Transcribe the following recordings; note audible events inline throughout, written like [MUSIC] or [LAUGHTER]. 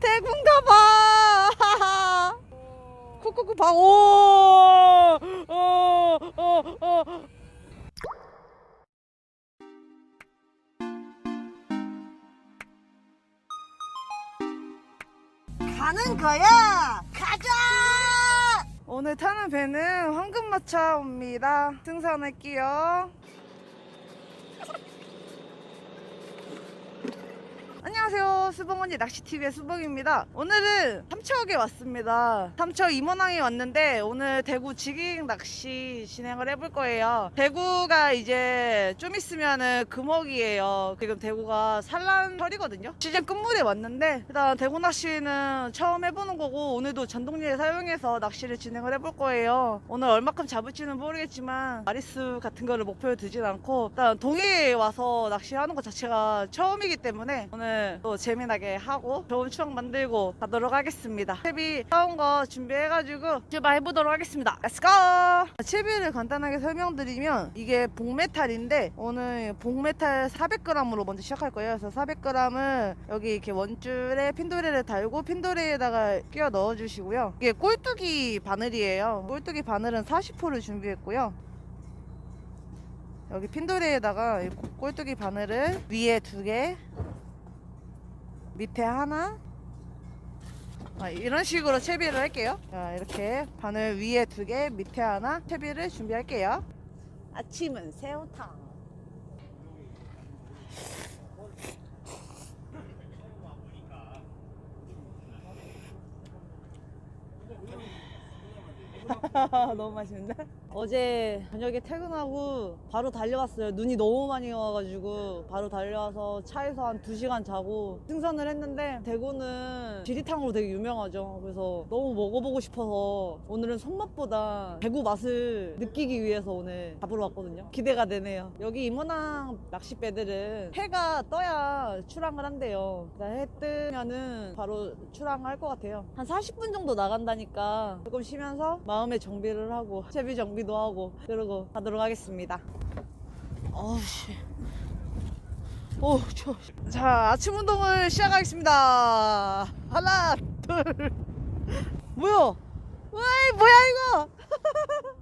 대군가 봐. 쿠쿠쿠 봐. 오. 어, 어, 어. 가는 거야. 가자. 오늘 타는 배는 황금마차입니다. 등산할게요. 안녕하세요. 수봉언니 낚시TV의 수봉입니다. 오늘은 삼척에 왔습니다. 삼척 임원항에 왔는데 오늘 대구 지깅 낚시 진행을 해볼 거예요. 대구가 이제 좀 있으면은 금어기예요. 지금 대구가 산란철이거든요. 시즌 끝물에 왔는데 일단 대구 낚시는 처음 해보는 거고 오늘도 전동리에 사용해서 낚시를 진행을 해볼 거예요. 오늘 얼마큼 잡을지는 모르겠지만 마리수 같은 거를 목표로 두진 않고 일단 동해에 와서 낚시하는 것 자체가 처음이기 때문에 오늘 또 재미나게 하고 좋은 추억 만들고 가도록 하겠습니다. 채비 사온 거 준비해가지고 출발해보도록 하겠습니다. Go! 채비를 간단하게 설명드리면 이게 복메탈인데 오늘 복메탈 400g으로 먼저 시작할 거예요. 그래서 400g을 여기 이렇게 원줄에 핀도레를 달고 핀도레에다가 끼워 넣어주시고요. 이게 꼴뚜기 바늘이에요. 꼴뚜기 바늘은 40호를 준비했고요. 여기 핀도레에다가 이 꼴뚜기 바늘을 위에 두 개, 밑에 하나, 아, 이런 식으로 채비를 할게요. 자, 이렇게 바늘 위에 두 개, 밑에 하나 채비를 준비할게요. 아침은 새우탕. [LAUGHS] 너무 맛있는데? 어제 저녁에 퇴근하고 바로 달려왔어요. 눈이 너무 많이 와가지고 바로 달려와서 차에서 한 2시간 자고 등산을 했는데 대구는 지리탕으로 되게 유명하죠. 그래서 너무 먹어보고 싶어서 오늘은 손맛보다 대구 맛을 느끼기 위해서 오늘 잡으러 왔거든요. 기대가 되네요. 여기 임원항 낚싯배들은 해가 떠야 출항을 한대요. 그러니까 해 뜨면은 바로 출항할 것 같아요. 한 40분 정도 나간다니까 조금 쉬면서 마음의 정비를 하고 채비 정비 도 하고 그러고 가도록 하겠습니다. 어우씨. 오, 추워. 자, 아침 운동을 시작하겠습니다. 하나, 둘. 뭐야? 와이, 뭐야, 이거?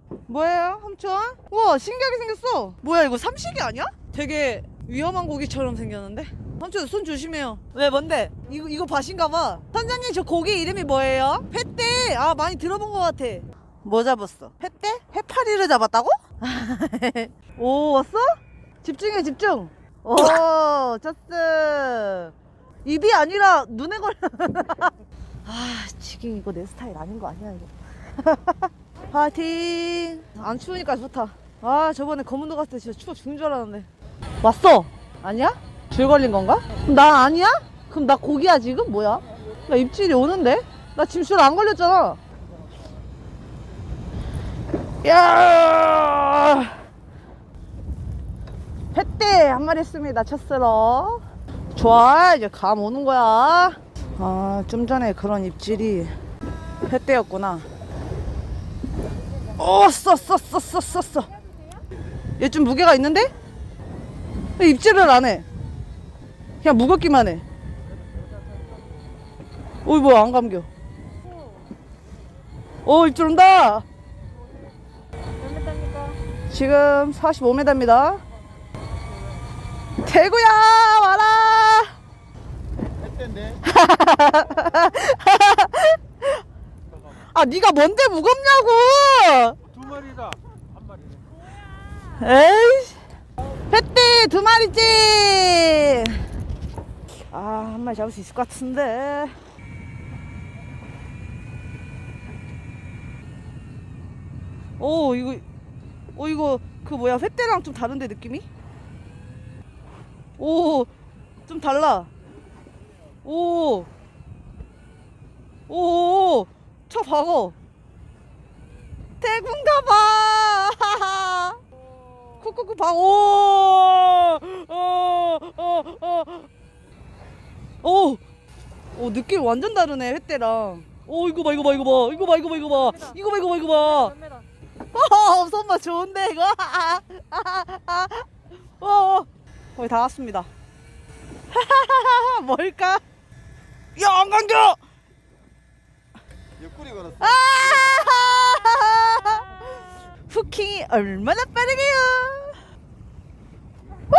[LAUGHS] 뭐예요, 삼촌? 우와, 신기하게 생겼어. 뭐야, 이거 삼식이 아니야? 되게 위험한 고기처럼 생겼는데? 삼촌, 손 조심해요. 왜, 뭔데? 이거, 이거 밭인가 봐. 선장님, 저 고기 이름이 뭐예요? 횟대. 아, 많이 들어본 것 같아. 뭐 잡았어? 횟대? 해파리를 잡았다고? [LAUGHS] 오, 왔어? 집중해, 집중. 오, [LAUGHS] 쳤어. 입이 아니라 눈에 걸려. [LAUGHS] 아, 지금 이거 내 스타일 아닌 거 아니야, 이거. 파이팅! 안 추우니까 좋다. 아, 저번에 검은도 갔을 때 진짜 추워 죽는 줄 알았는데. 왔어? 아니야? 줄 걸린 건가? 그럼 나 아니야? 그럼 나 고기야, 지금? 뭐야? 나 입질이 오는데? 나 지금 줄 안 걸렸잖아. 야! 횟대 한 마리 했습니다. 첫스러. 좋아, 이제 감 오는 거야. 아, 좀 전에 그런 입질이 횟대였구나. 어, 써, 써, 써, 써, 써, 써. 얘 좀 무게가 있는데? 왜 입질을 안 해? 그냥 무겁기만 해. 어이, 뭐야, 안 감겨. 어, 입질 온다! 지금 45m입니다. 대구야 와라. [LAUGHS] 아 네가 뭔데 무겁냐고. 두 마리다 한 마리네 에이. 횟대 두 마리지. 아 한 마리 잡을 수 있을 것 같은데. 오 이거 어 이거 그 뭐야 횟대랑 좀 다른데 느낌이? 오 좀 달라 오 오, 저 박어. 대군가 봐. 쿠쿠쿠 박. 오, 어, 어, 어. 오, 오 느낌 완전 다르네 횟대랑. 오 이거 봐 이거 봐 이거 봐 이거 봐 이거 봐 이거 봐 이거 봐 이거 봐. 어, 손맛 좋은데 이거. 어, 어. 거의 다 왔습니다. [LAUGHS] 뭘까? 야안 감겨 옆구리 걸었어. 아 후킹이 얼마나 빠르게요 와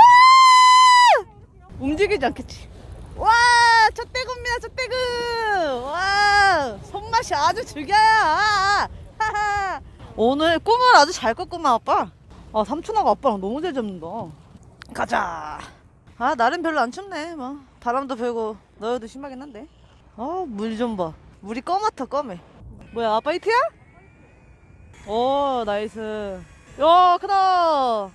움직이지 않겠지 와 첫대구입니다 첫대구 와 손맛이 아주 죽여요 하하. 오늘 꿈을 아주 잘 꿨구만 아빠. 아 삼촌하고 아빠랑 너무 잘 잡는다. 가자. 아 날은 별로 안 춥네 뭐. 바람도 불고 너희도 심하긴 한데. 아 물 좀 봐. 물이 검같아 검해. 뭐야 아빠 히트야? 오 나이스. 야 크다.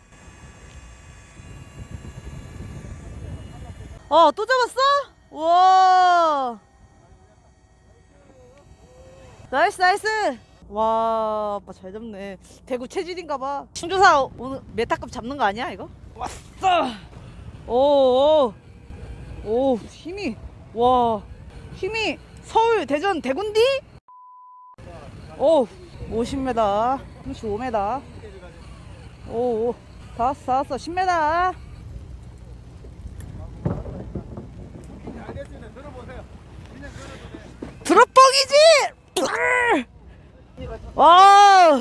어또 잡았어? 우와. 나이스 나이스 와 아빠 잘 잡네. 대구 체질인가봐. 신조사 오늘 메타급 잡는 거 아니야 이거? 왔어! 오 오. 오, 힘이. 와. 힘이. 서울 대전 대군디? 오 50m 35m 오 오 다 왔어 다 왔어. 10m 알겠습니다. 들어보세요. 그냥 들어도 돼. 드롭봉이지 와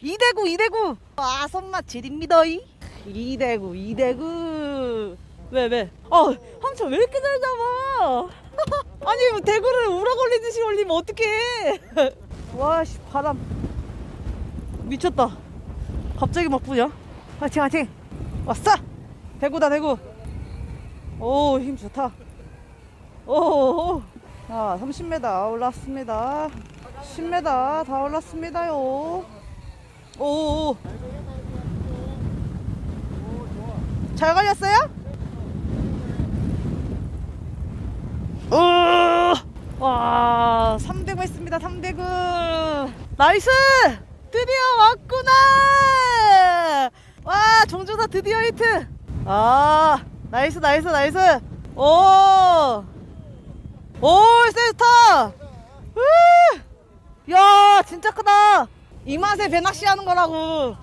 이대구 이대구. 아 손맛 지립니다 이. 이대구 이대구. 왜 왜? 어 삼촌 왜 이렇게 잘 잡아? [LAUGHS] 아니 뭐 대구를 우라 걸리듯이 올리면 어떡해? [LAUGHS] 와씨 바람. 미쳤다. 갑자기 막 부냐? 화이팅 화이팅. 왔어. 대구다 대구. 오 힘 좋다. 오, 자, 30m 올랐습니다. 10m 다 올랐습니다요. 오, 잘 걸렸어요? 오, 와, 3대구 했습니다. 3대구. 나이스! 드디어 왔구나! 와, 정조사 드디어 히트! 아, 나이스, 나이스, 나이스! 오! 오, 세스타! 야, 진짜 크다! 이 맛에 배낚시 하는 거라고!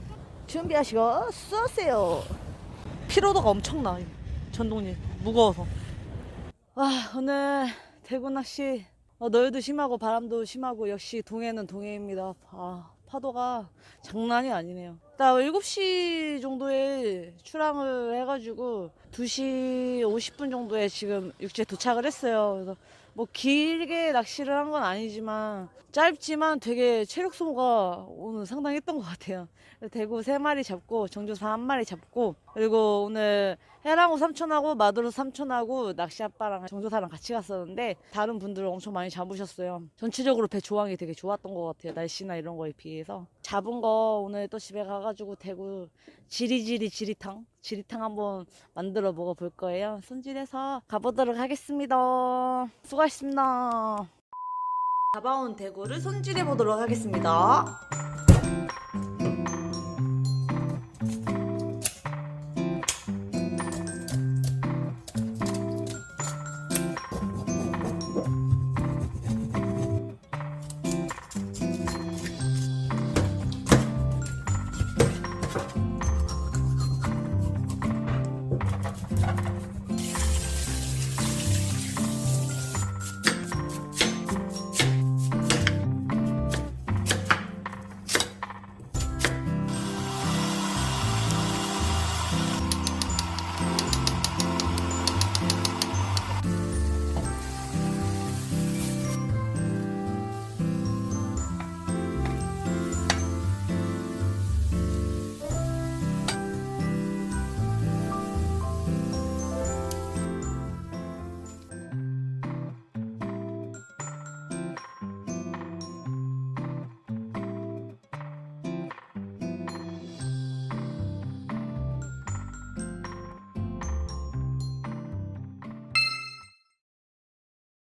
준비하시고, 쏘세요! 피로도가 엄청나, 전동님. 무거워서. 아, 오늘 대구 낚시. 어, 너희도 심하고 바람도 심하고 역시 동해는 동해입니다. 아, 파도가 장난이 아니네요. 딱 7시 정도에 출항을 해가지고 2시 50분 정도에 지금 육지에 도착을 했어요. 그래서 뭐 길게 낚시를 한 건 아니지만 짧지만 되게 체력 소모가 오늘 상당히 했던 것 같아요. 대구 세 마리 잡고 정조사 한 마리 잡고 그리고 오늘 해랑호 삼촌하고 마도로 삼촌하고 낚시 아빠랑 정조사랑 같이 갔었는데 다른 분들 엄청 많이 잡으셨어요. 전체적으로 배 조항이 되게 좋았던 것 같아요. 날씨나 이런 거에 비해서 잡은 거 오늘 또 집에 가가지고 대구 지리지리 지리탕 지리탕 한번 만들어 먹어볼 거예요. 손질해서 가보도록 하겠습니다. 수고하셨습니다. 잡아온 대구를 손질해 보도록 하겠습니다.